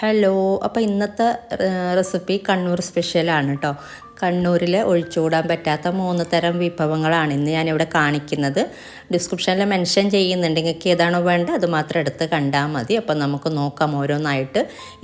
Hello അപ്പോൾ ഇന്നത്തെ recipe Kannur സ്പെഷ്യലാണ് കേട്ടോ കണ്ണൂരിൽ ഒഴിച്ചുകൂടാൻ പറ്റാത്ത മൂന്ന് തരം വിഭവങ്ങളാണ് ഇന്ന് ഞാനിവിടെ കാണിക്കുന്നത്. ഡിസ്ക്രിപ്ഷനിൽ മെൻഷൻ ചെയ്യുന്നുണ്ട് നിങ്ങൾക്ക് ഏതാണോ വേണ്ടത് അത് മാത്രം എടുത്ത് കണ്ടാൽ മതി. അപ്പം നമുക്ക് നോക്കാം ഓരോന്നായിട്ട്.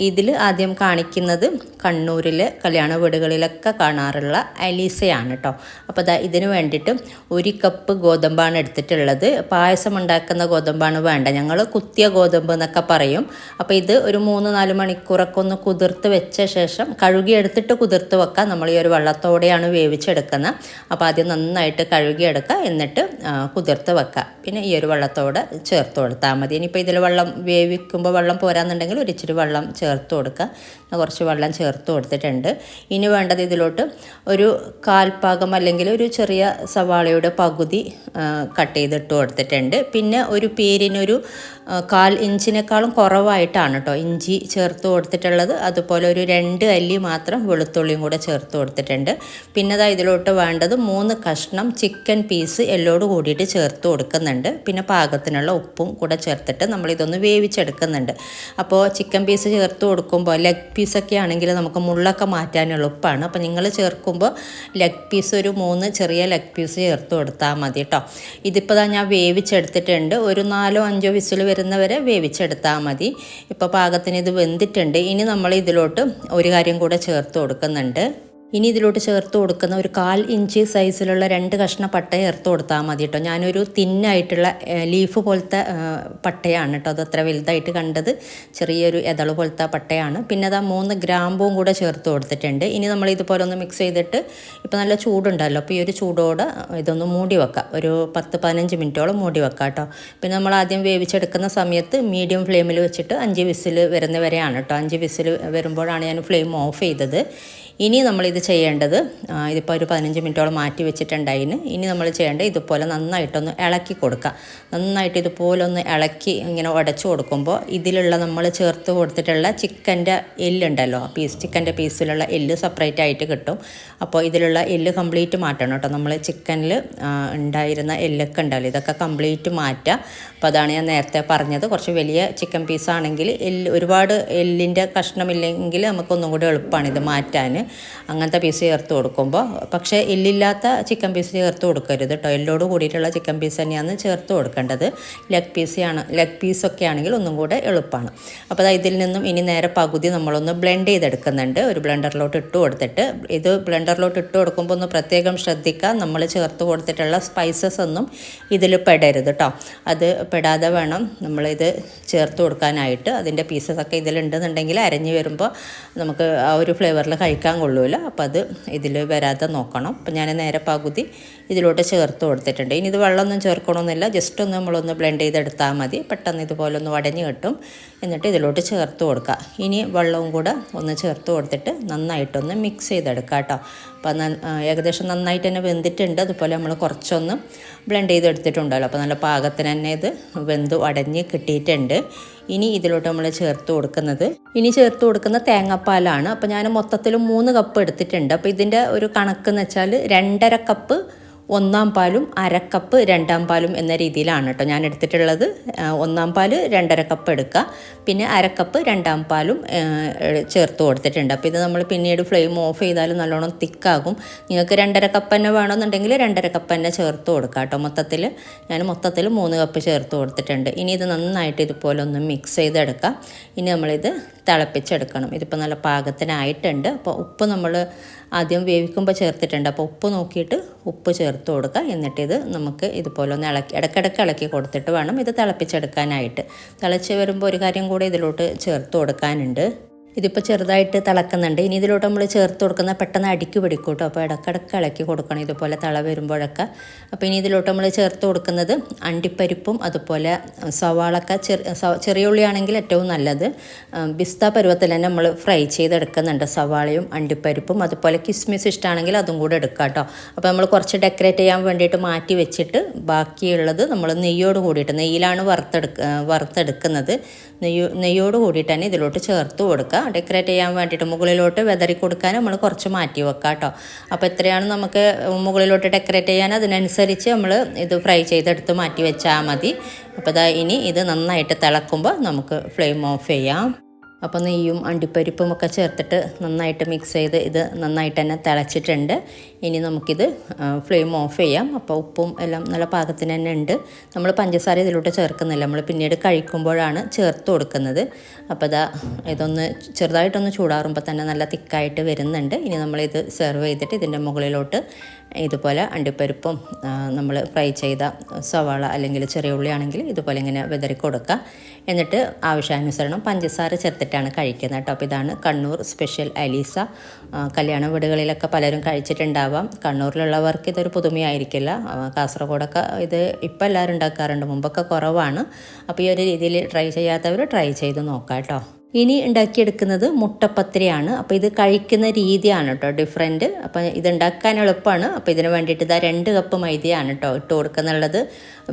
ഇതിൽ ആദ്യം കാണിക്കുന്നത് കണ്ണൂരിൽ കല്യാണ വീടുകളിലൊക്കെ കാണാറുള്ള അലീസയാണ് കേട്ടോ അപ്പോൾ ദാ ഇതിന് വേണ്ടിയിട്ട് ഒരു കപ്പ് ഗോതമ്പാണ് എടുത്തിട്ടുള്ളത്. പായസം ഉണ്ടാക്കുന്ന ഗോതമ്പാണ് വേണ്ട. ഞങ്ങൾ കുത്തിയ ഗോതമ്പ് എന്നൊക്കെ പറയും. അപ്പോൾ ഇത് ഒരു മൂന്ന് നാല് മണിക്കൂറൊക്കെ ഒന്ന് കുതിർത്ത് വെച്ച ശേഷം കഴുകി എടുത്തിട്ട് കുതിർത്ത് വെക്കാം. നമ്മൾ ഈ ഒരു വെള്ളത്തോടെയാണ് വേവിച്ചെടുക്കുന്നത്. അപ്പോൾ ആദ്യം നന്നായിട്ട് കഴുകിയെടുക്കുക. എന്നിട്ട് കുതിർത്ത് വെക്കുക. പിന്നെ ഈ ഒരു വെള്ളത്തോടെ ചേർത്ത് കൊടുത്താൽ മതി. ഇനിയിപ്പോൾ ഇതിൽ വെള്ളം വേവിക്കുമ്പോൾ വെള്ളം പോരാന്നുണ്ടെങ്കിൽ ഒരിച്ചിരി വെള്ളം ചേർത്ത് കൊടുക്കുക. കുറച്ച് വെള്ളം ചേർത്ത് കൊടുത്തിട്ടുണ്ട്. ഇനി വേണ്ടത് ഇതിലോട്ട് ഒരു കാൽപ്പാകം അല്ലെങ്കിൽ ഒരു ചെറിയ സവാളയുടെ പകുതി കട്ട് ചെയ്തിട്ട് കൊടുത്തിട്ടുണ്ട്. പിന്നെ ഒരു പേരിനൊരു കാൽ ഇഞ്ചിനേക്കാളും കുറവായിട്ടാണ് കേട്ടോ ഇഞ്ചി ചേർത്ത് കൊടുത്തിട്ടുള്ളത്. അതുപോലെ ഒരു രണ്ട് അല്ലി മാത്രം വെളുത്തുള്ളിയും കൂടെ ചേർത്ത് കൊടുത്തിട്ടുണ്ട്. പിന്നെ അതാ ഇതിലോട്ട് വേണ്ടത് മൂന്ന് കഷ്ണം ചിക്കൻ പീസ് എല്ലോട് കൂടിയിട്ട് ചേർത്ത് കൊടുക്കുന്നുണ്ട്. പിന്നെ പാകത്തിനുള്ള ഉപ്പും കൂടെ ചേർത്തിട്ട് നമ്മളിതൊന്ന് വേവിച്ചെടുക്കുന്നുണ്ട്. അപ്പോൾ ചിക്കൻ പീസ് ചേർത്ത് കൊടുക്കുമ്പോൾ ലെഗ് പീസൊക്കെ ആണെങ്കിൽ നമുക്ക് മുള്ളൊക്കെ മാറ്റാൻ എളുപ്പമാണ് അപ്പോൾ നിങ്ങൾ ചേർക്കുമ്പോൾ ലെഗ് പീസ് ഒരു മൂന്ന് ചെറിയ ലെഗ് പീസ് ചേർത്ത് കൊടുത്താൽ മതി കേട്ടോ ഇതിപ്പോൾ ഞാൻ വേവിച്ചെടുത്തിട്ടുണ്ട്. ഒരു നാലോ അഞ്ചോ വിസിൽ വരുന്നവരെ വേവിച്ചെടുത്താൽ മതി. ഇപ്പോൾ പാകത്തിന് ഇത് വെന്തിട്ടുണ്ട്. ഇനി നമ്മൾ ഇതിലോട്ട് ഒരു കാര്യം കൂടെ ചേർത്ത് കൊടുക്കുന്നുണ്ട്. ഇനി ഇതിലോട്ട് ചേർത്ത് കൊടുക്കുന്ന ഒരു കാൽ ഇഞ്ച് സൈസിലുള്ള രണ്ട് കഷ്ണ പട്ട ചേർത്ത് കൊടുത്താൽ മതി കേട്ടോ. ഞാനൊരു തിന്നായിട്ടുള്ള ലീഫ് പോലത്തെ പട്ടയാണ് കേട്ടോ. അത് അത്ര വലുതായിട്ട് കണ്ടത് ചെറിയൊരു എതൾ പോലത്തെ പട്ടയാണ്. പിന്നെ അത് മൂന്ന് ഗ്രാമ്പും കൂടെ ചേർത്ത് കൊടുത്തിട്ടുണ്ട്. ഇനി നമ്മൾ ഇതുപോലെ ഒന്ന് മിക്സ് ചെയ്തിട്ട് ഇപ്പോൾ നല്ല ചൂടുണ്ടല്ലോ. അപ്പോൾ ഈ ഒരു ചൂടോടെ ഇതൊന്ന് മൂടി വെക്കാം. ഒരു പത്ത് പതിനഞ്ച് മിനിറ്റോളം മൂടി വെക്കാം കേട്ടോ. പിന്നെ നമ്മൾ ആദ്യം വേവിച്ചെടുക്കുന്ന സമയത്ത് മീഡിയം ഫ്ലെയിമിൽ വെച്ചിട്ട് അഞ്ച് വിസിൽ വരുന്നവരെയാണ് കേട്ടോ. അഞ്ച് വിസിൽ വരുമ്പോഴാണ് ഞാൻ ഫ്ലെയിം ഓഫ് ചെയ്തത്. ഇനി നമ്മളിത് ചെയ്യേണ്ടത് ഇതിപ്പോൾ ഒരു പതിനഞ്ച് മിനിറ്റോളം മാറ്റി വെച്ചിട്ടുണ്ടായിന് ഇനി നമ്മൾ ചെയ്യേണ്ടത് ഇതുപോലെ നന്നായിട്ടൊന്ന് ഇളക്കി കൊടുക്കുക. നന്നായിട്ട് ഇതുപോലെ ഒന്ന് ഇളക്കി ഇങ്ങനെ ഉടച്ചു കൊടുക്കുമ്പോൾ ഇതിലുള്ള നമ്മൾ ചേർത്ത് കൊടുത്തിട്ടുള്ള ചിക്കന്റെ എല്ലുണ്ടല്ലോ പീസ് ചിക്കന്റെ പീസിലുള്ള എല്ല് സെപ്പറേറ്റ് ആയിട്ട് കിട്ടും. അപ്പോൾ ഇതിലുള്ള എല്ല് കംപ്ലീറ്റ് മാറ്റണം കേട്ടോ. നമ്മൾ ചിക്കനിൽ ഉണ്ടായിരുന്ന എല്ലൊക്കെ ഉണ്ടല്ലോ ഇതൊക്കെ കംപ്ലീറ്റ് മാറ്റുക. അപ്പോൾ അതാണ് ഞാൻ നേരത്തെ പറഞ്ഞത്. കുറച്ച് വലിയ ചിക്കൻ പീസാണെങ്കിൽ എല്ല് ഒരുപാട് എല്ലിന്റെ കഷ്ണമില്ലെങ്കിൽ നമുക്കൊന്നും കൂടി എളുപ്പമാണ് ഇത് മാറ്റാൻ. അങ്ങനത്തെ പീസ് ചേർത്ത് കൊടുക്കുമ്പോൾ പക്ഷേ എല്ലില്ലാത്ത ചിക്കൻ പീസ് ചേർത്ത് കൊടുക്കരുത് കേട്ടോ എല്ലോട് കൂടിയിട്ടുള്ള ചിക്കൻ പീസ് തന്നെയാണ് ചേർത്ത് കൊടുക്കേണ്ടത്. ലെഗ് പീസാണ് ലെഗ് പീസൊക്കെ ആണെങ്കിൽ ഒന്നും കൂടെ എളുപ്പമാണ് അപ്പോൾ ഇതിൽ നിന്നും ഇനി നേരെ പകുതി നമ്മളൊന്ന് ബ്ലെൻഡ് ചെയ്തെടുക്കുന്നുണ്ട്. ഒരു ബ്ലെൻഡറിലോട്ട് ഇട്ട് കൊടുത്തിട്ട് ഇത് ബ്ലെൻഡറിലോട്ട് ഇട്ട് കൊടുക്കുമ്പോൾ ഒന്ന് പ്രത്യേകം ശ്രദ്ധിക്കുക നമ്മൾ ചേർത്ത് കൊടുത്തിട്ടുള്ള സ്പൈസസ് ഒന്നും ഇതിൽ പെടരുത് കേട്ടോ അത് പെടാതെ വേണം നമ്മളിത് ചേർത്ത് കൊടുക്കാനായിട്ട്. അതിന്റെ പീസസ് ഒക്കെ ഇതിലുണ്ടെന്നുണ്ടെങ്കിൽ അരഞ്ഞ് വരുമ്പോൾ നമുക്ക് ആ ഒരു ഫ്ലേവറിൽ കഴിക്കാൻ കൊള്ളൂല അപ്പോൾ അത് ഇതിൽ വരാതെ നോക്കണം. അപ്പം ഞാൻ നേരെ പകുതി ഇതിലോട്ട് ചേർത്ത് കൊടുത്തിട്ടുണ്ട്. ഇനി ഇത് വെള്ളമൊന്നും ചേർക്കണമെന്നില്ല ജസ്റ്റ് ഒന്ന് നമ്മളൊന്ന് ബ്ലെൻഡ് ചെയ്തെടുത്താൽ മതി. പെട്ടെന്ന് ഇതുപോലെ ഒന്ന് വടഞ്ഞ് കിട്ടും. എന്നിട്ട് ഇതിലോട്ട് ചേർത്ത് കൊടുക്കുക ഇനി വെള്ളവും കൂടെ ഒന്ന് ചേർത്ത് കൊടുത്തിട്ട് നന്നായിട്ടൊന്ന് മിക്സ് ചെയ്തെടുക്കുക കേട്ടോ അപ്പം ഏകദേശം നന്നായിട്ട് തന്നെ വെന്തിട്ടുണ്ട്. അതുപോലെ നമ്മൾ കുറച്ചൊന്ന് ബ്ലെൻഡ് ചെയ്തെടുത്തിട്ടുണ്ടല്ലോ. അപ്പോൾ നല്ല പാകത്തിന് തന്നെ ഇത് വെന്ത് അടഞ്ഞ് കിട്ടിയിട്ടുണ്ട്. ഇനി ഇതിലോട്ട് നമ്മൾ ചേർത്ത് കൊടുക്കുന്നത്. ഇനി ചേർത്ത് കൊടുക്കുന്ന തേങ്ങാപ്പാലാണ്. അപ്പോൾ ഞാൻ മൊത്തത്തിൽ മൂന്ന് കപ്പ് എടുത്തിട്ടുണ്ട്. അപ്പോൾ ഇതിന്റെ ഒരു കണക്ക് എന്ന് വെച്ചാൽ രണ്ടര കപ്പ് ഒന്നാം പാലും അരക്കപ്പ് രണ്ടാം പാലും എന്ന രീതിയിലാണ് കേട്ടോ ഞാൻ എടുത്തിട്ടുള്ളത്. ഒന്നാം പാൽ രണ്ടര കപ്പ് എടുക്കുക. പിന്നെ അരക്കപ്പ് രണ്ടാം പാലും ചേർത്ത് കൊടുത്തിട്ടുണ്ട്. അപ്പോൾ ഇത് നമ്മൾ പിന്നീട് ഫ്ലെയിം ഓഫ് ചെയ്താൽ നല്ലോണം തിക്കാകും. നിങ്ങൾക്ക് രണ്ടര കപ്പ് തന്നെ വേണമെന്നുണ്ടെങ്കിൽ രണ്ടര കപ്പ് തന്നെ ചേർത്ത് കൊടുക്കുക കേട്ടോ. മൊത്തത്തിൽ ഞാൻ മൊത്തത്തിൽ മൂന്ന് കപ്പ് ചേർത്ത് കൊടുത്തിട്ടുണ്ട്. ഇനി ഇത് നന്നായിട്ട് ഇതുപോലെ ഒന്ന് മിക്സ് ചെയ്തെടുക്കാം ഇനി നമ്മളിത് തിളപ്പിച്ചെടുക്കണം. ഇതിപ്പോൾ നല്ല പാകത്തിനായിട്ടുണ്ട്. അപ്പോൾ ഉപ്പ് നമ്മൾ ആദ്യം വേവിക്കുമ്പോൾ ചേർത്തിട്ടുണ്ട്. അപ്പോൾ ഉപ്പ് നോക്കിയിട്ട് ഉപ്പ് ചേർത്ത് കൊടുക്കുക. എന്നിട്ട് ഇത് നമുക്ക് ഇതുപോലെ ഒന്ന് ഇളക്കി ഇടയ്ക്കിടയ്ക്ക് ഇളക്കി കൊടുത്തിട്ട് വേണം ഇത് തിളപ്പിച്ചെടുക്കാനായിട്ട്. തിളച്ച് വരുമ്പോൾ ഒരു കാര്യം കൂടി ഇതിലോട്ട് ചേർത്ത് കൊടുക്കാനുണ്ട്. ഇതിപ്പോൾ ചെറുതായിട്ട് തിളക്കുന്നുണ്ട്. ഇനി ഇതിലോട്ട് നമ്മൾ ചേർത്ത് കൊടുക്കുന്ന പെട്ടെന്ന് അടിക്ക് പിടിക്കും കേട്ടോ അപ്പോൾ ഇടക്കിടക്ക് ഇളക്കി കൊടുക്കണം ഇതുപോലെ തള വരുമ്പോഴൊക്കെ. അപ്പോൾ ഇനി ഇതിലോട്ട് നമ്മൾ ചേർത്ത് കൊടുക്കുന്നത് അണ്ടിപ്പരിപ്പും അതുപോലെ സവാളൊക്കെ ചെറിയ ഉള്ളിയാണെങ്കിൽ ഏറ്റവും നല്ലത്. ബിസ്ത പരുവത്തിൽ തന്നെ നമ്മൾ ഫ്രൈ ചെയ്തെടുക്കുന്നുണ്ട് സവാളയും അണ്ടിപ്പരിപ്പും. അതുപോലെ കിസ്മിസ് ഇഷ്ടമാണെങ്കിൽ അതും കൂടെ എടുക്കാം കേട്ടോ. അപ്പോൾ നമ്മൾ കുറച്ച് ഡെക്കറേറ്റ് ചെയ്യാൻ വേണ്ടിയിട്ട് മാറ്റി വെച്ചിട്ട് ബാക്കിയുള്ളത് നമ്മൾ നെയ്യോട് കൂടിയിട്ട് നെയ്യിലാണ് വറുത്തെടുക്ക വറുത്തെടുക്കുന്നത്. നെയ്യോ നെയ്യോട് കൂടിയിട്ട് തന്നെ ഇതിലോട്ട് ചേർത്ത് കൊടുക്കുക ഡെക്കറേറ്റ് ചെയ്യാൻ വേണ്ടിയിട്ട് മുകളിലോട്ട് വെതറി കൊടുക്കാൻ നമ്മൾ കുറച്ച് മാറ്റി വെക്കാം കേട്ടോ അപ്പോൾ എത്രയാണ് നമുക്ക് മുകളിലോട്ട് ഡെക്കറേറ്റ് ചെയ്യാൻ അതിനനുസരിച്ച് നമ്മൾ ഇത് ഫ്രൈ ചെയ്തെടുത്ത് മാറ്റി വെച്ചാൽ മതി. അപ്പോൾ ഇനി ഇത് നന്നായിട്ട് തിളക്കുമ്പോൾ നമുക്ക് ഫ്ലെയിം ഓഫ് ചെയ്യാം. അപ്പോൾ നെയ്യും അണ്ടിപ്പരിപ്പും ഒക്കെ ചേർത്തിട്ട് നന്നായിട്ട് മിക്സ് ചെയ്ത് ഇത് നന്നായിട്ട് തന്നെ തിളച്ചിട്ടുണ്ട്. ഇനി നമുക്കിത് ഫ്ലെയിം ഓഫ് ചെയ്യാം. അപ്പോൾ ഉപ്പും എല്ലാം നല്ല പാകത്തിന് തന്നെ ഉണ്ട്. നമ്മൾ പഞ്ചസാര ഇതിലോട്ട് ചേർക്കുന്നില്ല. നമ്മൾ പിന്നീട് കഴിക്കുമ്പോഴാണ് ചേർത്ത് കൊടുക്കുന്നത്. അപ്പോൾ ഇതാ ഇതൊന്ന് ചെറുതായിട്ടൊന്ന് ചൂടാറുമ്പോൾ തന്നെ നല്ല തിക്കായിട്ട് വരുന്നുണ്ട്. ഇനി നമ്മളിത് സെർവ് ചെയ്തിട്ട് ഇതിന്റെ മുകളിലോട്ട് ഇതുപോലെ അണ്ടിപ്പരിപ്പും നമ്മൾ ഫ്രൈ ചെയ്ത സവാള അല്ലെങ്കിൽ ചെറിയ ഉള്ളിയാണെങ്കിൽ ഇതുപോലെ ഇങ്ങനെ വിതറി കൊടുക്കുക എന്നിട്ട് ആവശ്യാനുസരണം പഞ്ചസാര ചേർത്തിട്ടാണ് കഴിക്കുന്നത് കേട്ടോ. അപ്പോൾ ഇതാണ് കണ്ണൂർ സ്പെഷ്യൽ അലീസ. കല്യാണ വീടുകളിലൊക്കെ പലരും കഴിച്ചിട്ടുണ്ടാവാം. കണ്ണൂരിലുള്ളവർക്ക് ഇതൊരു പുതുമയായിരിക്കില്ല. കാസർഗോഡൊക്കെ ഇത് ഇപ്പോൾ എല്ലാവരും ഉണ്ടാക്കാറുണ്ട്. മുമ്പൊക്കെ കുറവാണ്. അപ്പോൾ ഈ ഒരു രീതിയിൽ ട്രൈ ചെയ്യാത്തവർ ട്രൈ ചെയ്ത് നോക്കാം കേട്ടോ. ഇനി ഉണ്ടാക്കിയെടുക്കുന്നത് മുട്ടപ്പത്തിരിയാണ്. അപ്പോൾ ഇത് കഴിക്കുന്ന രീതിയാണ് കേട്ടോ ഡിഫറെന്റ് അപ്പോൾ ഇത് ഉണ്ടാക്കാൻ എളുപ്പമാണ്. അപ്പോൾ ഇതിന് വേണ്ടിയിട്ട് ഇതാ രണ്ട് കപ്പ് മൈദയാണ് കേട്ടോ ഇട്ട് കൊടുക്കുന്നുള്ളത്.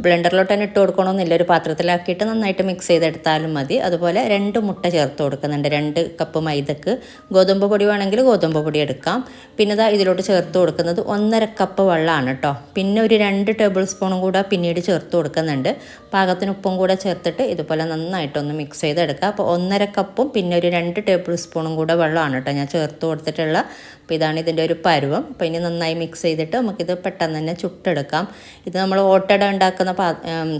ബ്ലെൻഡറിലോട്ട് തന്നെ ഇട്ട് കൊടുക്കണമെന്നില്ല ഒരു പാത്രത്തിലാക്കിയിട്ട് നന്നായിട്ട് മിക്സ് ചെയ്തെടുത്താലും മതി. അതുപോലെ രണ്ട് മുട്ട ചേർത്ത് കൊടുക്കുന്നുണ്ട്. രണ്ട് കപ്പ് മൈദക്ക്. ഗോതമ്പ് പൊടി വേണമെങ്കിൽ ഗോതമ്പ് പൊടി എടുക്കാം. പിന്നെ ഇതാ ഇതിലോട്ട് ചേർത്ത് കൊടുക്കുന്നത് ഒന്നര കപ്പ് വെള്ളമാണ് കേട്ടോ പിന്നെ ഒരു രണ്ട് ടേബിൾ സ്പൂണും കൂടെ പിന്നീട് ചേർത്ത് കൊടുക്കുന്നുണ്ട്. പാകത്തിന് ഉപ്പും കൂടെ ചേർത്തിട്ട് ഇതുപോലെ നന്നായിട്ടൊന്ന് മിക്സ് ചെയ്തെടുക്കുക അപ്പോൾ ഒന്നര കപ്പും പിന്നെ ഒരു രണ്ട് ടേബിൾ സ്പൂണും കൂടെ വെള്ളമാണ് കേട്ടോ ഞാൻ ചേർത്ത് കൊടുത്തിട്ടുള്ള. അപ്പോൾ ഇതാണ് ഇതിന്റെ ഒരു പരുവം. അപ്പോൾ ഇനി നന്നായി മിക്സ് ചെയ്തിട്ട് നമുക്കിത് പെട്ടെന്ന് തന്നെ ചുട്ടെടുക്കാം. ഇത് നമ്മൾ ഓട്ടട ഉണ്ടാക്കുന്ന പാ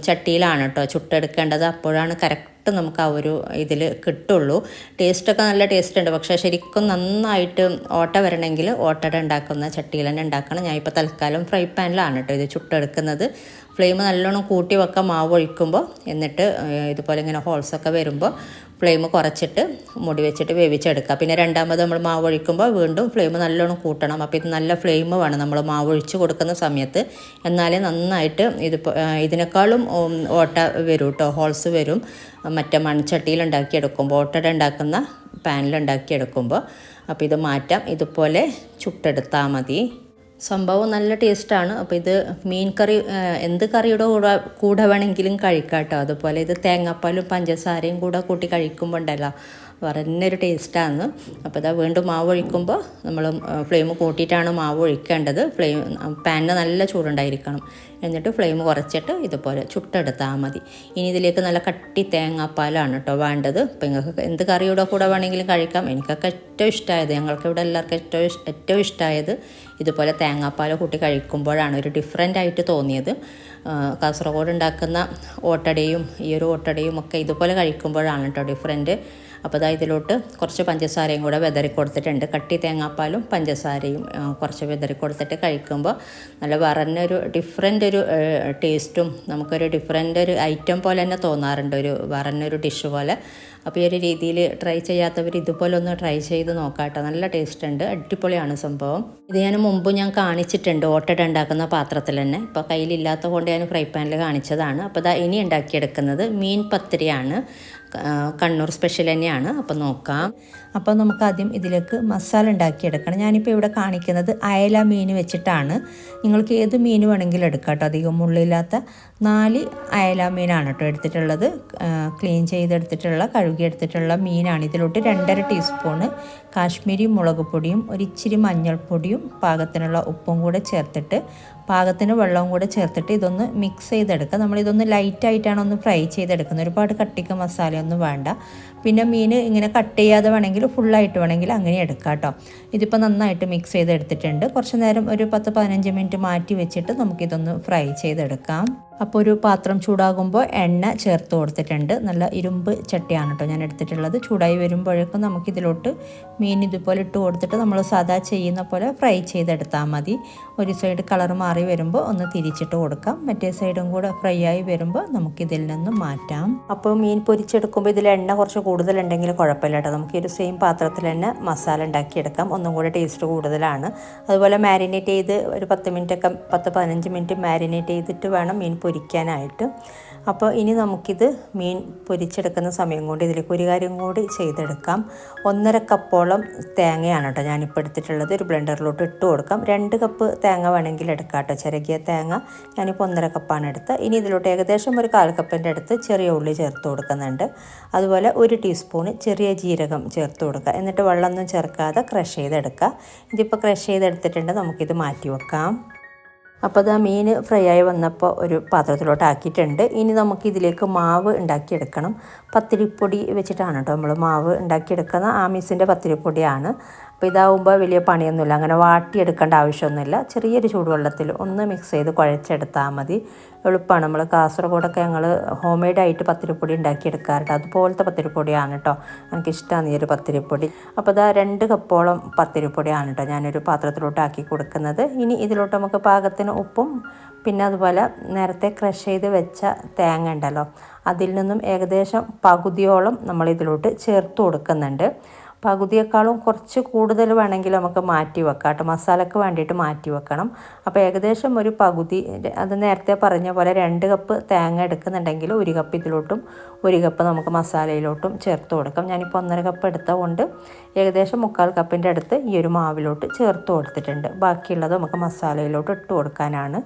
ചട്ടിയിലാണ് കേട്ടോ ചുട്ടെടുക്കേണ്ടത്. അപ്പോഴാണ് കറക്റ്റ് നമുക്ക് ആ ഒരു ഇതിൽ കിട്ടുള്ളൂ. ടേസ്റ്റൊക്കെ നല്ല ടേസ്റ്റ് ഉണ്ട്. പക്ഷേ ശരിക്കും നന്നായിട്ട് ഓട്ട വരണമെങ്കിൽ ഓട്ടട ഉണ്ടാക്കുന്ന ചട്ടിയിൽ തന്നെ ഉണ്ടാക്കണം. ഞാൻ ഇപ്പോൾ തൽക്കാലം ഫ്രൈ പാനിലാണ് കേട്ടോ ഇത് ചുട്ടെടുക്കുന്നത്. ഫ്ലെയിം നല്ലോണം കൂട്ടി വെക്കാം. മാവ് ഒഴിക്കുമ്പോൾ. എന്നിട്ട് ഇതുപോലെ ഇങ്ങനെ ഹോൾസൊക്കെ വരുമ്പോൾ ഫ്ലെയിം കുറച്ചിട്ട് മുടി വെച്ചിട്ട് വേവിച്ചെടുക്കുക. പിന്നെ രണ്ടാമത് നമ്മൾ മാവ് ഒഴിക്കുമ്പോൾ വീണ്ടും ഫ്ലെയിം നല്ലോണം കൂട്ടണം. അപ്പോൾ ഇത് നല്ല ഫ്ലെയിം വേണം. നമ്മൾ മാവ് ഒഴിച്ച് കൊടുക്കുന്ന സമയത്ത് എന്നാലേ നന്നായിട്ട് ഇത് ഇതിനേക്കാളും ഓട്ട വരും കേട്ടോ ഹോൾസ് വരും. മറ്റേ മൺചട്ടിയിൽ ഉണ്ടാക്കിയെടുക്കുമ്പോൾ ഓട്ടട ഉണ്ടാക്കുന്ന പാനിലുണ്ടാക്കിയെടുക്കുമ്പോൾ അപ്പോൾ ഇത് മാറ്റാം. ഇതുപോലെ ചുട്ടെടുത്താൽ മതി. സംഭവം നല്ല ടേസ്റ്റാണ്. അപ്പോൾ ഇത് മീൻ കറി എന്ത് കറിയുടെ കൂടെ കൂടെ വേണമെങ്കിലും കഴിക്കാം കേട്ടോ അതുപോലെ ഇത് തേങ്ങാപ്പാലും പഞ്ചസാരയും കൂടെ കൂട്ടി കഴിക്കുമ്പോൾ ഉണ്ടല്ലോ. പറഞ്ഞൊരു ടേസ്റ്റാണ്. അപ്പോൾ ഇതാ വീണ്ടും മാവ് ഒഴിക്കുമ്പോൾ നമ്മൾ ഫ്ലെയിം കൂട്ടിയിട്ടാണ് മാവ് ഒഴിക്കേണ്ടത്. ഫ്ലെയിം പാനിന് നല്ല ചൂടുണ്ടായിരിക്കണം. എന്നിട്ട് ഫ്ലെയിം കുറച്ചിട്ട് ഇതുപോലെ ചുട്ടെടുത്താൽ മതി. ഇനി ഇതിലേക്ക് നല്ല കട്ടി തേങ്ങാപ്പാലാണ് കേട്ടോ വേണ്ടത്. ഇപ്പം നിങ്ങൾക്ക് എന്ത് കറിയുടെ കൂടെ വേണമെങ്കിലും കഴിക്കാം. എനിക്കൊക്കെ ഏറ്റവും ഇഷ്ടമായത് ഞങ്ങൾക്ക് ഇവിടെ എല്ലാവർക്കും ഏറ്റവും ഏറ്റവും ഇഷ്ടമായത് ഇതുപോലെ തേങ്ങാപ്പാൽ കൂട്ടി കഴിക്കുമ്പോഴാണ്. ഒരു ഡിഫറെന്റ് ആയിട്ട് തോന്നിയത്. കാസർഗോഡ് ഉണ്ടാക്കുന്ന ഓട്ടടയും ഈ ഒരു ഓട്ടടയും ഒക്കെ ഇതുപോലെ കഴിക്കുമ്പോഴാണ് കേട്ടോ ഡിഫറെന്റ് അപ്പോൾ അതാ ഇതിലോട്ട് കുറച്ച് പഞ്ചസാരയും കൂടെ വെതറി കൊടുത്തിട്ടുണ്ട്. കട്ടി തേങ്ങാപ്പാലും പഞ്ചസാരയും കുറച്ച് വെതറി കൊടുത്തിട്ട് കഴിക്കുമ്പോൾ നല്ല വറന്നൊരു ഡിഫറെന്റ് ഒരു ടേസ്റ്റും നമുക്കൊരു ഡിഫറെന്റ് ഒരു ഐറ്റം പോലെ തന്നെ തോന്നാറുണ്ട്. ഒരു വറന്നൊരു ഡിഷ് പോലെ. അപ്പോൾ ഈ ഒരു രീതിയിൽ ട്രൈ ചെയ്യാത്തവർ ഇതുപോലെ ഒന്ന് ട്രൈ ചെയ്ത് നോക്കാട്ടോ നല്ല ടേസ്റ്റ് ഉണ്ട്. അടിപൊളിയാണ് സംഭവം. ഇത് ഞാൻ മുമ്പ് ഞാൻ കാണിച്ചിട്ടുണ്ട്. ഓട്ടട ഉണ്ടാക്കുന്ന പാത്രത്തിൽ തന്നെ. ഇപ്പോൾ കയ്യിലില്ലാത്ത കൊണ്ട് ഞാൻ ഫ്രൈ പാനിൽ കാണിച്ചതാണ്. അപ്പോൾ ഇതാ ഇനി ഉണ്ടാക്കിയെടുക്കുന്നത് മീൻ പത്തിരിയാണ്. കണ്ണൂർ സ്പെഷ്യൽ തന്നെയാണ്. അപ്പോൾ നോക്കാം. അപ്പോൾ നമുക്ക് ആദ്യം ഇതിലേക്ക് മസാല ഉണ്ടാക്കിയെടുക്കണം. ഞാനിപ്പോൾ ഇവിടെ കാണിക്കുന്നത് അയല മീൻ വെച്ചിട്ടാണ്. നിങ്ങൾക്ക് ഏത് മീൻ വേണമെങ്കിലും എടുക്കാം കേട്ടോ. അധികം മുള്ളില്ലാത്ത നാല് അയല മീനാണ് കേട്ടോ എടുത്തിട്ടുള്ളത്. ക്ലീൻ ചെയ്തെടുത്തിട്ടുള്ള കഴുകിയെടുത്തിട്ടുള്ള മീനാണ്. ഇതിലോട്ട് രണ്ടര ടീസ്പൂണ് കാശ്മീരി മുളക് പൊടിയും ഒരിച്ചിരി മഞ്ഞൾപ്പൊടിയും പാകത്തിനുള്ള ഉപ്പും കൂടെ ചേർത്തിട്ട് പാകത്തിന് വെള്ളവും കൂടെ ചേർത്തിട്ട് ഇതൊന്ന് മിക്സ് ചെയ്തെടുക്കുക. നമ്മളിതൊന്ന് ലൈറ്റായിട്ടാണ് ഒന്ന് ഫ്രൈ ചെയ്തെടുക്കുന്നത്. ഒരുപാട് കട്ടിക്ക് മസാലയൊന്നും വേണ്ട. പിന്നെ മീൻ ഇങ്ങനെ കട്ട് ചെയ്യാതെ വേണമെങ്കിൽ ഫുള്ളായിട്ട് വേണമെങ്കിൽ അങ്ങനെ എടുക്കാം കേട്ടോ. ഇതിപ്പോൾ നന്നായിട്ട് മിക്സ് ചെയ്തെടുത്തിട്ടുണ്ട്. കുറച്ച് നേരം ഒരു പത്ത് പതിനഞ്ച് മിനിറ്റ് മാറ്റി വെച്ചിട്ട് നമുക്കിതൊന്ന് ഫ്രൈ ചെയ്തെടുക്കാം. അപ്പോൾ ഒരു പാത്രം ചൂടാകുമ്പോൾ എണ്ണ ചേർത്ത് കൊടുത്തിട്ടുണ്ട്. നല്ല ഇരുമ്പ് ചട്ടിയാണ് കേട്ടോ ഞാൻ എടുത്തിട്ടുള്ളത്. ചൂടായി വരുമ്പോഴേക്കും നമുക്കിതിലോട്ട് മീൻ ഇതുപോലെ ഇട്ട് കൊടുത്തിട്ട് നമ്മൾ സാധാ ചെയ്യുന്ന പോലെ ഫ്രൈ ചെയ്തെടുത്താൽ മതി. ഒരു സൈഡ് കളർ മാറി വരുമ്പോൾ ഒന്ന് തിരിച്ചിട്ട് കൊടുക്കാം. മറ്റേ സൈഡും കൂടെ ഫ്രൈ ആയി വരുമ്പോൾ നമുക്കിതിൽ നിന്ന് മാറ്റാം. അപ്പോൾ മീൻ പൊരിച്ചെടുക്കുമ്പോൾ ഇതിൽ എണ്ണ കുറച്ച് കൂടുതലുണ്ടെങ്കിൽ കുഴപ്പമില്ല കേട്ടോ. നമുക്ക് ഒരു സെയിം പാത്രത്തിൽ തന്നെ മസാല ഉണ്ടാക്കിയെടുക്കാം. ഒന്നും കൂടെ ടേസ്റ്റ് കൂടുതലാണ്. അതുപോലെ മാരിനേറ്റ് ചെയ്ത് ഒരു പത്ത് മിനിറ്റൊക്കെ പത്ത് പതിനഞ്ച് മിനിറ്റ് മാരിനേറ്റ് ചെയ്തിട്ട് വേണം മീൻ പൊരിക്കാനായിട്ട്. അപ്പോൾ ഇനി നമുക്കിത് മീൻ പൊരിച്ചെടുക്കുന്ന സമയം കൊണ്ട് ഇതിലേക്ക് ഒരു കാര്യം കൂടി ചെയ്തെടുക്കാം. ഒന്നര കപ്പോളം തേങ്ങയാണ് കേട്ടോ ഞാനിപ്പോൾ എടുത്തിട്ടുള്ളത്. ഒരു ബ്ലെൻഡറിലോട്ട് ഇട്ട് കൊടുക്കാം. രണ്ട് കപ്പ് തേങ്ങ വേണമെങ്കിൽ എടുക്കാം കേട്ടോ. ചിരകിയ തേങ്ങ ഞാനിപ്പോൾ ഒന്നര കപ്പാണ് എടുത്തത്. ഇനി ഇതിലോട്ട് ഏകദേശം ഒരു കാൽ കപ്പിന്റെ അടുത്ത് ചെറിയ ഉള്ളി ചേർത്ത് കൊടുക്കുന്നുണ്ട്. അതുപോലെ ഒരു ടീസ്പൂണ് ചെറിയ ജീരകം ചേർത്ത് കൊടുക്കുക. എന്നിട്ട് വെള്ളമൊന്നും ചേർക്കാതെ ക്രഷ് ചെയ്തെടുക്കുക. ഇതിപ്പോൾ ക്രഷ് ചെയ്തെടുത്തിട്ടുണ്ട്. നമുക്കിത് മാറ്റി വെക്കാം. അപ്പോൾ അത് ആ മീൻ ഫ്രൈ ആയി വന്നപ്പോൾ ഒരു പാത്രത്തിലോട്ട് ആക്കിയിട്ടുണ്ട് ഇനി നമുക്ക് ഇതിലേക്ക് മാവ് ഉണ്ടാക്കിയെടുക്കണം. പത്തിരിപ്പൊടി വെച്ചിട്ടാണ് കേട്ടോ നമ്മൾ മാവ് ഉണ്ടാക്കിയെടുക്കുന്ന ആമീസിന്റെ പത്തിരിപ്പൊടിയാണ്. അപ്പോൾ ഇതാവുമ്പോൾ വലിയ പണിയൊന്നുമില്ല. അങ്ങനെ വാട്ടിയെടുക്കേണ്ട ആവശ്യമൊന്നുമില്ല. ചെറിയൊരു ചൂടുവെള്ളത്തിൽ ഒന്ന് മിക്സ് ചെയ്ത് കുഴച്ചെടുത്താൽ മതി. എളുപ്പമാണ്. നമ്മൾ കാസർഗോഡൊക്കെ ഞങ്ങൾ ഹോം മെയ്ഡ് ആയിട്ട് പത്തിരിപ്പൊടി ഉണ്ടാക്കിയെടുക്കാറുണ്ട്. അതുപോലത്തെ പത്തിരിപ്പൊടിയാണ് കേട്ടോ. എനിക്കിഷ്ടമാണ് ഈ ഒരു പത്തിരിപ്പൊടി. അപ്പോൾ ഇതാ രണ്ട് കപ്പോളം പത്തിരിപ്പൊടിയാണ് കേട്ടോ ഞാനൊരു പാത്രത്തിലോട്ട് ആക്കി കൊടുക്കുന്നത്. ഇനി ഇതിലോട്ട് നമുക്ക് പാകത്തിന് ഉപ്പും പിന്നെ അതുപോലെ നേരത്തെ ക്രഷ് ചെയ്ത് വെച്ച തേങ്ങ ഉണ്ടല്ലോ. അതിൽ നിന്നും ഏകദേശം പകുതിയോളം നമ്മൾ ഇതിലോട്ട് ചേർത്ത് കൊടുക്കുന്നുണ്ട്. പകുതിയേക്കാളും കുറച്ച് കൂടുതൽ വേണമെങ്കിൽ നമുക്ക് മാറ്റി വെക്കാം കേട്ടോ. മസാലയ്ക്ക് വേണ്ടിയിട്ട് മാറ്റി വെക്കണം. അപ്പോൾ ഏകദേശം ഒരു പകുതി അത് നേരത്തെ പറഞ്ഞ പോലെ രണ്ട് കപ്പ് തേങ്ങ എടുക്കുന്നുണ്ടെങ്കിൽ ഒരു കപ്പ് ഇതിലോട്ടും ഒരു കപ്പ് നമുക്ക് മസാലയിലോട്ടും ചേർത്ത് കൊടുക്കാം. ഞാനിപ്പോൾ ഒന്നര കപ്പ് എടുത്തതുകൊണ്ട് ഏകദേശം മുക്കാൽ കപ്പിന്റെ അടുത്ത് ഈ ഒരു മാവിലോട്ട് ചേർത്ത് കൊടുത്തിട്ടുണ്ട്. ബാക്കിയുള്ളത് നമുക്ക് മസാലയിലോട്ട് ഇട്ട് കൊടുക്കാനാണ്.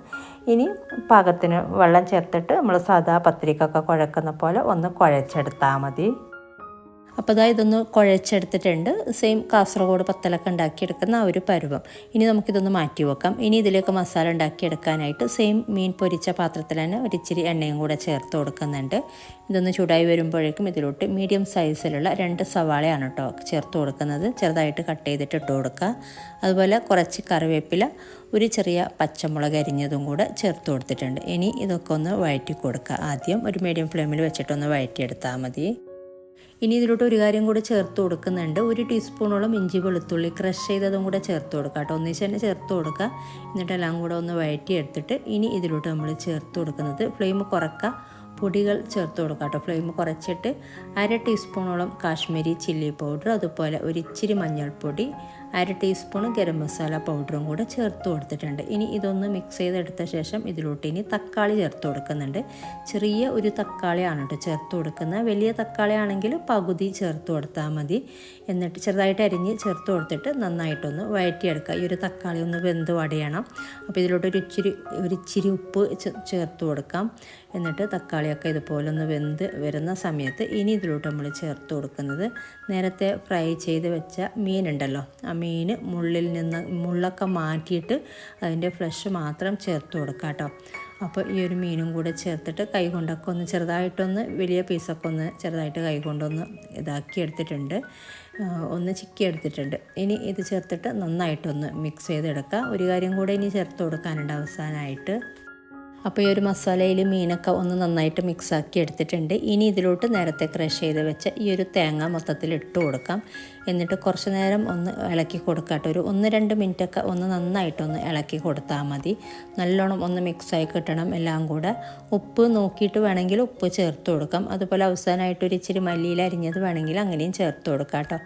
ഇനി പാകത്തിന് വെള്ളം ചേർത്തിട്ട് നമ്മൾ സാധാ പത്തിരിക്കൊക്കെ കുഴക്കുന്ന പോലെ ഒന്ന് കുഴച്ചെടുത്താൽ മതി. അപ്പോൾ അതാ ഇതൊന്ന് കുഴച്ചെടുത്തിട്ടുണ്ട്. സെയിം കാസർഗോഡ് പത്തലൊക്കെ ഉണ്ടാക്കിയെടുക്കുന്ന ആ ഒരു പരുവം. ഇനി നമുക്കിതൊന്ന് മാറ്റി വെക്കാം. ഇനി ഇതിലേക്ക് മസാല ഉണ്ടാക്കിയെടുക്കാനായിട്ട് സെയിം മീൻ പൊരിച്ച പാത്രത്തിൽ തന്നെ ഒരിച്ചിരി എണ്ണയും കൂടെ ചേർത്ത് കൊടുക്കുന്നുണ്ട്. ഇതൊന്ന് ചൂടായി വരുമ്പോഴേക്കും ഇതിലോട്ട് മീഡിയം സൈസിലുള്ള രണ്ട് സവാളയാണ് കേട്ടോ ചേർത്ത് കൊടുക്കുന്നത്. ചെറുതായിട്ട് കട്ട് ചെയ്തിട്ട് ഇട്ട് കൊടുക്കുക. അതുപോലെ കുറച്ച് കറിവേപ്പില ഒരു ചെറിയ പച്ചമുളക് അരിഞ്ഞതും കൂടെ ചേർത്ത് കൊടുത്തിട്ടുണ്ട്. ഇനി ഇതൊക്കെ ഒന്ന് വഴറ്റി കൊടുക്കുക. ആദ്യം ഒരു മീഡിയം ഫ്ലെയിമിൽ വെച്ചിട്ടൊന്ന് വഴറ്റിയെടുത്താൽ മതി. ഇനി ഇതിലോട്ട് ഒരു കാര്യം കൂടെ ചേർത്ത് കൊടുക്കുന്നുണ്ട്. ഒരു ടീസ്പൂണോളം ഇഞ്ചി വെളുത്തുള്ളി ക്രഷ് ചെയ്തതും കൂടെ ചേർത്ത് കൊടുക്കുക കേട്ടോ. ഒന്നിച്ച് തന്നെ ചേർത്ത് കൊടുക്കുക. എന്നിട്ടെല്ലാം കൂടെ ഒന്ന് വഴറ്റിയെടുത്തിട്ട് ഇനി ഇതിലോട്ട് നമ്മൾ ചേർത്ത് കൊടുക്കുന്നത് ഫ്ലെയിം കുറക്കുക. പൊടികൾ ചേർത്ത് കൊടുക്കുക കേട്ടോ. ഫ്ലെയിം കുറച്ചിട്ട് അര ടീസ്പൂണോളം കാശ്മീരി ചില്ലി പൗഡർ അതുപോലെ ഒരിച്ചിരി മഞ്ഞൾപ്പൊടി അര ടീസ്പൂൺ ഗരം മസാല പൗഡറും കൂടെ ചേർത്ത് കൊടുത്തിട്ടുണ്ട്. ഇനി ഇതൊന്ന് മിക്സ് ചെയ്തെടുത്ത ശേഷം ഇതിലോട്ട് ഇനി തക്കാളി ചേർത്ത് കൊടുക്കുന്നുണ്ട്. ചെറിയ ഒരു തക്കാളിയാണ് കേട്ടോ ചേർത്ത് കൊടുക്കുന്നത്. വലിയ തക്കാളിയാണെങ്കിൽ പകുതി ചേർത്ത് കൊടുത്താൽ മതി. എന്നിട്ട് ചെറുതായിട്ട് അരിഞ്ഞ് ചേർത്ത് കൊടുത്തിട്ട് നന്നായിട്ടൊന്ന് വഴറ്റിയെടുക്കുക. ഈ ഒരു തക്കാളി ഒന്ന് വെന്ത് വടയണം. അപ്പോൾ ഇതിലോട്ട് ഒരു ഇച്ചിരി ഒരു ഇച്ചിരി ഉപ്പ് ചേർത്ത് കൊടുക്കാം. എന്നിട്ട് തക്കാളിയൊക്കെ ഇതുപോലെ ഒന്ന് വെന്ത് വരുന്ന സമയത്ത് ഇനി ഇതിലോട്ട് നമ്മൾ ചേർത്ത് കൊടുക്കുന്നത് നേരത്തെ ഫ്രൈ ചെയ്ത് വെച്ച മീനുണ്ടല്ലോ. ആ മീൻ മുള്ളിൽ നിന്ന് മുള്ളൊക്കെ മാറ്റിയിട്ട് അതിന്റെ ഫ്ലഷ് മാത്രം ചേർത്ത് കൊടുക്കാം കേട്ടോ. അപ്പോൾ ഈ ഒരു മീനും കൂടെ ചേർത്തിട്ട് കൈ കൊണ്ടൊക്കെ ഒന്ന് ചെറുതായിട്ടൊന്ന് വലിയ പീസൊക്കെ ഒന്ന് ചെറുതായിട്ട് കൈ കൊണ്ടൊന്ന് ഇതാക്കി എടുത്തിട്ടുണ്ട്. ഒന്ന് ചിക്കി എടുത്തിട്ടുണ്ട്. ഇനി ഇത് ചേർത്തിട്ട് നന്നായിട്ടൊന്ന് മിക്സ് ചെയ്തെടുക്കുക ഒരു കാര്യം കൂടെ ഇനി ചേർത്ത് കൊടുക്കാനുണ്ട് അവസാനമായിട്ട്. അപ്പോൾ ഈ ഒരു മസാലയിൽ മീനൊക്കെ ഒന്ന് നന്നായിട്ട് മിക്സാക്കി എടുത്തിട്ടുണ്ട്. ഇനി ഇതിലോട്ട് നേരത്തെ ക്രഷ് ചെയ്ത് വെച്ച ഈ ഒരു തേങ്ങ മൊത്തത്തിൽ ഇട്ട് കൊടുക്കാം. എന്നിട്ട് കുറച്ച് നേരം ഒന്ന് ഇളക്കി കൊടുക്കാട്ടോ ഒരു ഒന്ന് രണ്ട് മിനിറ്റൊക്കെ ഒന്ന് നന്നായിട്ടൊന്ന് ഇളക്കി കൊടുത്താൽ മതി. നല്ലോണം ഒന്ന് മിക്സായി കിട്ടണം എല്ലാം കൂടെ. ഉപ്പ് നോക്കിയിട്ട് വേണമെങ്കിൽ ഉപ്പ് ചേർത്ത് കൊടുക്കാം. അതുപോലെ അവസാനമായിട്ട് ഒരു ഇച്ചിരി മല്ലിയിൽ അരിഞ്ഞത് വേണമെങ്കിൽ അങ്ങനെയും ചേർത്ത് കൊടുക്കാം കേട്ടോ.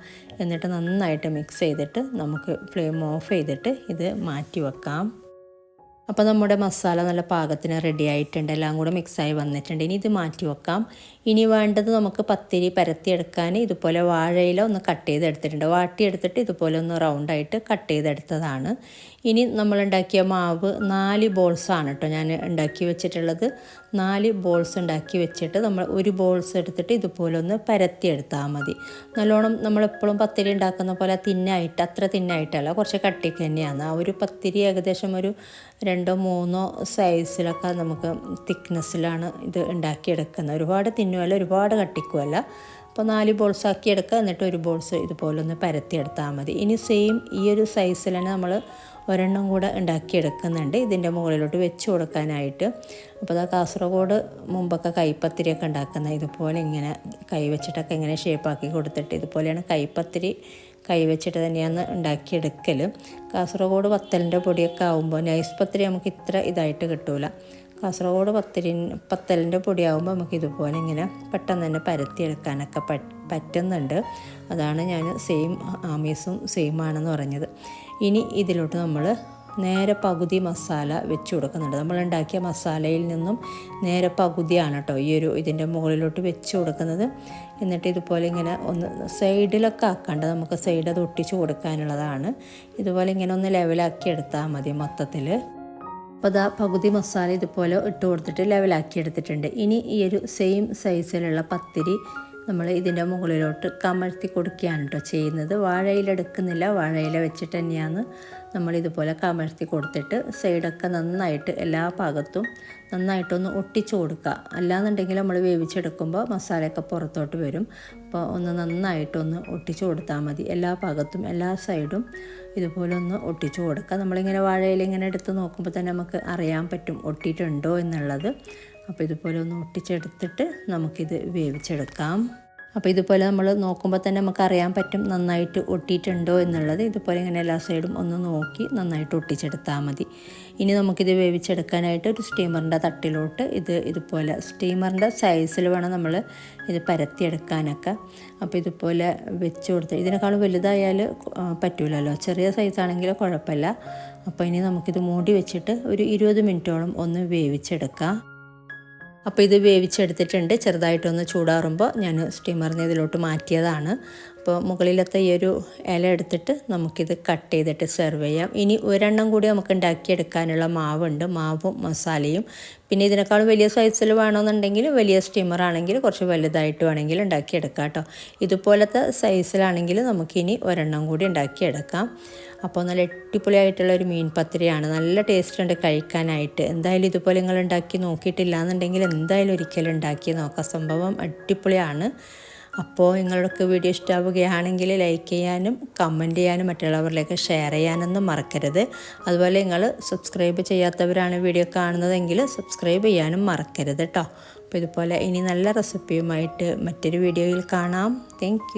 എന്നിട്ട് നന്നായിട്ട് മിക്സ് ചെയ്തിട്ട് നമുക്ക് ഫ്ലെയിം ഓഫ് ചെയ്തിട്ട് ഇത് മാറ്റി വെക്കാം. അപ്പോൾ നമ്മുടെ മസാല നല്ല പാകത്തിന് റെഡി ആയിട്ടുണ്ട്. എല്ലാം കൂടെ മിക്സായി വന്നിട്ടുണ്ട്. ഇനി ഇത് മാറ്റി വെക്കാം. ഇനി വേണ്ടത് നമുക്ക് പത്തിരി പരത്തിയെടുക്കാൻ ഇതുപോലെ വാഴയില ഒന്ന് കട്ട് ചെയ്തെടുത്തിട്ടുണ്ട്. വാട്ടിയെടുത്തിട്ട് ഇതുപോലെ ഒന്ന് റൗണ്ടായിട്ട് കട്ട് ചെയ്തെടുത്തതാണ്. ഇനി നമ്മൾ ഉണ്ടാക്കിയ മാവ് നാല് ബോൾസാണ് കേട്ടോ ഞാൻ ഉണ്ടാക്കി വെച്ചിട്ടുള്ളത്. നാല് ബോൾസ് ഉണ്ടാക്കി വെച്ചിട്ട് നമ്മൾ ഒരു ബോൾസ് എടുത്തിട്ട് ഇതുപോലെ ഒന്ന് പരത്തിയെടുത്താൽ മതി. നല്ലോണം നമ്മളെപ്പോഴും പത്തിരി ഉണ്ടാക്കുന്ന പോലെ തിന്നായിട്ട് അത്ര തിന്നായിട്ടല്ല കുറച്ച് കട്ടിക്ക് തന്നെയാണ്. ആ ഒരു പത്തിരി ഏകദേശം ഒരു രണ്ടോ മൂന്നോ സൈസിലൊക്കെ നമുക്ക് തിക്നെസ്സിലാണ് ഇത് ഉണ്ടാക്കിയെടുക്കുന്നത്. ഒരുപാട് തിന്നുമല്ല ഒരുപാട് കട്ടിക്കുമല്ല അപ്പോൾ നാല് ബോൾസ് ആക്കി എടുക്കുക എന്നിട്ട് ഒരു ബോൾസ് ഇതുപോലെ ഒന്ന് പരത്തിയെടുത്താൽ മതി. ഇനി സെയിം ഈ ഒരു സൈസിൽ തന്നെ നമ്മൾ ഒരെണ്ണം കൂടെ ഉണ്ടാക്കിയെടുക്കുന്നുണ്ട്. ഇതിന്റെ മുകളിലോട്ട് വെച്ച് കൊടുക്കാനായിട്ട്. അപ്പോൾ അതാ കാസർഗോഡ് മുമ്പൊക്കെ കൈപ്പത്തിരിയൊക്കെ ഉണ്ടാക്കുന്ന ഇതുപോലെ ഇങ്ങനെ കൈ വെച്ചിട്ടൊക്കെ ഇങ്ങനെ ഷേപ്പാക്കി കൊടുത്തിട്ട് ഇതുപോലെയാണ് കൈപ്പത്തിരി കൈ വെച്ചിട്ട് തന്നെയാണ് ഉണ്ടാക്കിയെടുക്കൽ കാസർഗോഡ് പത്തലിന്റെ പൊടിയൊക്കെ ആകുമ്പോൾ നൈസ് പത്തിരി നമുക്ക് ഇത്ര ഇതായിട്ട് കിട്ടൂല. കാസർഗോഡ് പത്തിരി പത്തലിന്റെ പൊടിയാകുമ്പോൾ നമുക്ക് ഇതുപോലെ ഇങ്ങനെ പെട്ടെന്ന് തന്നെ പരത്തിയെടുക്കാനൊക്കെ പറ്റുന്നുണ്ട്. അതാണ് ഞാൻ സെയിം ആമീസും സെയിം ആണെന്ന് പറഞ്ഞത്. ഇനി ഇതിലോട്ട് നമ്മൾ നേരെ പകുതി മസാല വെച്ച് കൊടുക്കുന്നുണ്ട്. നമ്മൾ ഉണ്ടാക്കിയ മസാലയിൽ നിന്നും നേരെ പകുതിയാണ് കേട്ടോ ഈ ഒരു ഇതിന്റെ മുകളിലോട്ട് വെച്ച് കൊടുക്കുന്നത്. എന്നിട്ട് ഇതുപോലെ ഇങ്ങനെ ഒന്ന് സൈഡിലൊക്കെ ആക്കാണ്ട് നമുക്ക് സൈഡ് അത് ഒട്ടിച്ച് കൊടുക്കാനുള്ളതാണ്. ഇതുപോലെ ഇങ്ങനെ ഒന്ന് ലെവലാക്കി എടുത്താൽ മതി മൊത്തത്തിൽ. അപ്പോൾ അതാ പകുതി മസാല ഇതുപോലെ ഇട്ട് കൊടുത്തിട്ട് ലെവലാക്കി എടുത്തിട്ടുണ്ട്. ഇനി ഈ ഒരു സെയിം സൈസിലുള്ള പത്തിരി നമ്മൾ ഇതിന്റെ മുകളിലോട്ട് കമഴ്ത്തി കൊടുക്കുകയാണ് കേട്ടോ ചെയ്യുന്നത്. വാഴയില എടുക്കുന്നില്ല. വാഴയില വെച്ചിട്ട് തന്നെയാണ് നമ്മൾ ഇതുപോലെ കമഴ്ത്തി കൊടുത്തിട്ട് സൈഡൊക്കെ നന്നായിട്ട് എല്ലാ ഭാഗത്തും നന്നായിട്ടൊന്ന് ഒട്ടിച്ചു കൊടുക്കുക. അല്ലാന്നുണ്ടെങ്കിൽ നമ്മൾ വേവിച്ചെടുക്കുമ്പോൾ മസാലയൊക്കെ പുറത്തോട്ട് വരും. അപ്പോൾ ഒന്ന് നന്നായിട്ടൊന്ന് ഒട്ടിച്ചു കൊടുത്താൽ മതി. എല്ലാ ഭാഗത്തും എല്ലാ സൈഡും ഇതുപോലെ ഒന്ന് ഒട്ടിച്ചു കൊടുക്കുക. നമ്മളിങ്ങനെ വാഴയില ഇങ്ങനെ എടുത്ത് നോക്കുമ്പോൾ തന്നെ നമുക്ക് അറിയാൻ പറ്റും ഒട്ടിയിട്ടുണ്ടോ എന്നുള്ളത്. അപ്പോൾ ഇതുപോലെ ഒന്ന് ഒട്ടിച്ചെടുത്തിട്ട് നമുക്കിത് വേവിച്ചെടുക്കാം. അപ്പോൾ ഇതുപോലെ നമ്മൾ നോക്കുമ്പോൾ തന്നെ നമുക്ക് അറിയാൻ പറ്റും നന്നായിട്ട് ഒട്ടിയിട്ടുണ്ടോ എന്നുള്ളത്. ഇതുപോലെ ഇങ്ങനെ എല്ലാ സൈഡും ഒന്ന് നോക്കി നന്നായിട്ട് ഒട്ടിച്ചെടുത്താൽ മതി. ഇനി നമുക്കിത് വേവിച്ചെടുക്കാനായിട്ട് ഒരു സ്റ്റീമറിന്റെ തട്ടിലോട്ട് ഇത് ഇതുപോലെ സ്റ്റീമറിന്റെ സൈസിൽ വേണം നമ്മൾ ഇത് പരത്തിയെടുക്കാനൊക്കെ. അപ്പോൾ ഇതുപോലെ വെച്ച് കൊടുത്ത് ഇതിനേക്കാളും വലുതായാൽ പറ്റൂലല്ലോ. ചെറിയ സൈസാണെങ്കിൽ കുഴപ്പമില്ല. അപ്പോൾ ഇനി നമുക്കിത് മൂടി വെച്ചിട്ട് ഒരു ഇരുപത് മിനിറ്റോളം ഒന്ന് വേവിച്ചെടുക്കാം. അപ്പോൾ ഇത് വേവിച്ചെടുത്തിട്ടുണ്ട്. ചെറുതായിട്ടൊന്ന് ചൂടാറുമ്പോൾ ഞാൻ സ്റ്റീമറിന് ഇതിലോട്ട് മാറ്റിയതാണ്. അപ്പോൾ മുകളിലത്തെ ഈ ഒരു ഇല എടുത്തിട്ട് നമുക്കിത് കട്ട് ചെയ്തിട്ട് സെർവ് ചെയ്യാം. ഇനി ഒരെണ്ണം കൂടി നമുക്ക് ഉണ്ടാക്കിയെടുക്കാനുള്ള മാവുണ്ട്. മാവും മസാലയും. പിന്നെ ഇതിനേക്കാളും വലിയ സൈസിൽ വേണമെന്നുണ്ടെങ്കിൽ വലിയ സ്റ്റീമർ ആണെങ്കിൽ കുറച്ച് വലുതായിട്ട് വേണമെങ്കിൽ ഉണ്ടാക്കിയെടുക്കാം കേട്ടോ. ഇതുപോലത്തെ സൈസിലാണെങ്കിൽ നമുക്കിനി ഒരെണ്ണം കൂടി ഉണ്ടാക്കിയെടുക്കാം. അപ്പോൾ നല്ല അടിപൊളിയായിട്ടുള്ള ഒരു മീൻ പത്തിരിയാണ്. നല്ല ടേസ്റ്റ് ഉണ്ട് കഴിക്കാനായിട്ട്. എന്തായാലും ഇതുപോലെ നിങ്ങൾ ഉണ്ടാക്കി നോക്കിയിട്ടില്ല എന്നുണ്ടെങ്കിൽ എന്തായാലും ഒരിക്കലും ഉണ്ടാക്കി നോക്കാം. സംഭവം അടിപൊളിയാണ്. അപ്പോൾ നിങ്ങൾക്ക് വീഡിയോ ഇഷ്ടമാവുകയാണെങ്കിൽ ലൈക്ക് ചെയ്യാനും കമന്റ് ചെയ്യാനും മറ്റുള്ളവരിലേക്ക് ഷെയർ ചെയ്യാനൊന്നും മറക്കരുത്. അതുപോലെ നിങ്ങൾ സബ്സ്ക്രൈബ് ചെയ്യാത്തവരാണ് വീഡിയോ കാണുന്നതെങ്കിൽ സബ്സ്ക്രൈബ് ചെയ്യാനും മറക്കരുത് കേട്ടോ അപ്പോൾ ഇതുപോലെ ഇനി നല്ല റെസിപ്പിയുമായിട്ട് മറ്റൊരു വീഡിയോയിൽ കാണാം. താങ്ക്